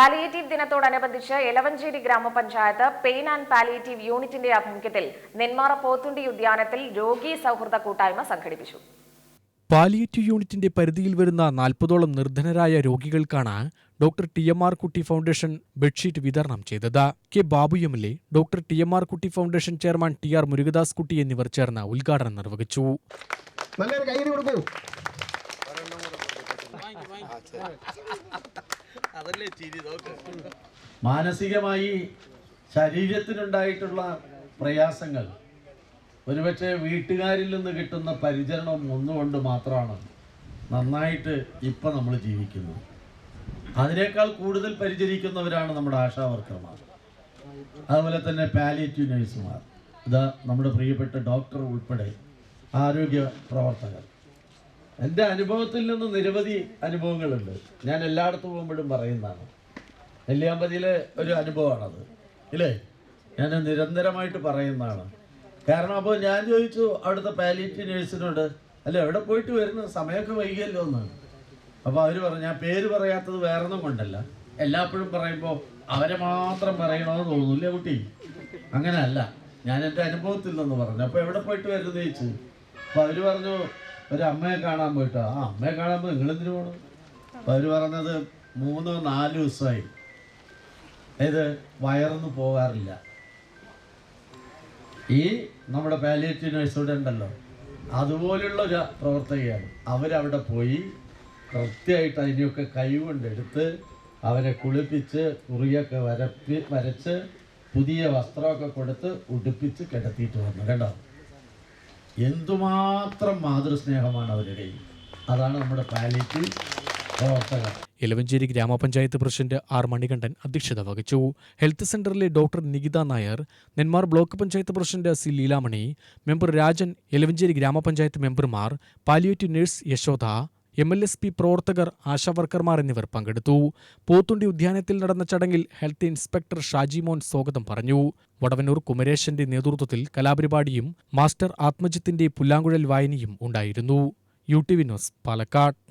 Palliative ദിനത്തോടനുബന്ധിച്ച് എലവഞ്ചേരി ഗ്രാമപഞ്ചായത്ത് pain and palliative യൂണിറ്റിന്റെ ആഭിമുഖ്യത്തിൽ നെന്മാറ പോത്തുണ്ടി ഉദ്യാനത്തിൽ രോഗി സൗഹൃദ കൂട്ടായ്മ സംഘടിപ്പിച്ചു. പാലിയേറ്റീവ് യൂണിറ്റിന്റെ പരിധിയിൽ വരുന്ന നാൽപ്പതോളം നിർധനരായ രോഗികൾക്കാണ് doctor T M R Kutty foundation bedsheet വിതരണം ചെയ്തത്. K Babu M L A doctor T M R Kutty foundation chairman T R Murukadas Kutty എന്നിവർ ചേർന്ന് ഉദ്ഘാടനം നിർവഹിച്ചു. നോക്ക് മാനസികമായി ശരീരത്തിനുണ്ടായിട്ടുള്ള പ്രയാസങ്ങൾ ഒരുപക്ഷെ വീട്ടുകാരിൽ നിന്ന് കിട്ടുന്ന പരിചരണം ഒന്നുകൊണ്ട് മാത്രമാണ് നന്നായിട്ട് ഇപ്പം നമ്മൾ ജീവിക്കുന്നത്. അതിനേക്കാൾ കൂടുതൽ പരിചരിക്കുന്നവരാണ് നമ്മുടെ ആശാ വർക്കർമാർ. അതുപോലെ തന്നെ പാലിയേറ്റീവ് നഴ്സുമാർ ഇതാ നമ്മുടെ പ്രിയപ്പെട്ട ഡോക്ടർ ഉൾപ്പെടെ ആരോഗ്യ പ്രവർത്തകർ. എന്റെ അനുഭവത്തിൽ നിന്ന് നിരവധി അനുഭവങ്ങളുണ്ട്. ഞാൻ എല്ലായിടത്തും പോകുമ്പോഴും പറയുന്നതാണ്. നെല്ലിയാമ്പതിയിലെ ഒരു അനുഭവമാണത്. ഇല്ലേ? ഞാൻ നിരന്തരമായിട്ട് പറയുന്നതാണ്. കാരണം അപ്പോൾ ഞാൻ ചോദിച്ചു അവിടുത്തെ പാലിറ്റി നേഴ്സിനോട് അല്ല എവിടെ പോയിട്ട് വരുന്ന? സമയമൊക്കെ വൈകിയല്ലോ എന്ന്. അപ്പോൾ അവർ പറഞ്ഞു ഞാൻ പേര് പറയാത്തത് വേറൊന്നും കൊണ്ടല്ല. എല്ലാപ്പോഴും പറയുമ്പോൾ അവരെ മാത്രം പറയണമെന്ന് തോന്നുന്നില്ല കുട്ടി. അങ്ങനെയല്ല. ഞാൻ എന്റെ അനുഭവത്തിൽ നിന്ന് പറഞ്ഞു. അപ്പോൾ എവിടെ പോയിട്ട് വരുന്നത് ചോദിച്ചു. അപ്പോൾ അവർ പറഞ്ഞു ഒരു അമ്മയെ കാണാൻ പോയിട്ടോ. ആ അമ്മയെ കാണാൻ പോയി. നിങ്ങളെന്തിനു പോകണം അപ്പോൾ അവർ പറഞ്ഞത് മൂന്നോ നാല് ദിവസമായി ഇത് വയറൊന്നും പോകാറില്ല. ഈ നമ്മുടെ പാലിയേറ്റീവ് നഴ്സ് ഇവിടെ ഉണ്ടല്ലോ. അതുപോലുള്ള ഒരു പ്രവർത്തകയാണ്. അവരവിടെ പോയി കൃത്യമായിട്ട് അതിനെയൊക്കെ കൈകൊണ്ടെടുത്ത് അവരെ കുളിപ്പിച്ച് കുറിയൊക്കെ വരപ്പി വരച്ച് പുതിയ വസ്ത്രമൊക്കെ കൊടുത്ത് ഉടുപ്പിച്ച് കിടത്തിയിട്ട് വന്നു. കേട്ടോ എന്തുമാത്രം മാതൃസ്നേഹമാണ് അവരുടെ അതാണ് നമ്മുടെ പാലിറ്റി പ്രവർത്തകർ. എലവഞ്ചേരി ഗ്രാമപഞ്ചായത്ത് പ്രസിഡന്റ് ആർ മണികണ്ഠൻ അധ്യക്ഷത വഹിച്ചു. ഹെൽത്ത് സെന്ററിലെ doctor Nikita Nair Nenmara block panchayat president C Leelamani member Rajan Elavanchery ഗ്രാമപഞ്ചായത്ത് മെമ്പർമാർ palliative nurse Yashoda M L S P പ്രവർത്തകർ ആശാവർക്കർമാർ എന്നിവർ പങ്കെടുത്തു. പോത്തുണ്ടി ഉദ്യാനത്തിൽ നടന്ന ചടങ്ങിൽ ഹെൽത്ത് ഇൻസ്പെക്ടർ ഷാജിമോൻ സ്വാഗതം പറഞ്ഞു. വടവനൂർ കുമരേശന്റെ നേതൃത്വത്തിൽ കലാപരിപാടിയും മാസ്റ്റർ ആത്മജിത്തിന്റെ പുല്ലാങ്കുഴൽ വായനയും ഉണ്ടായിരുന്നു. U T V news Palakkad.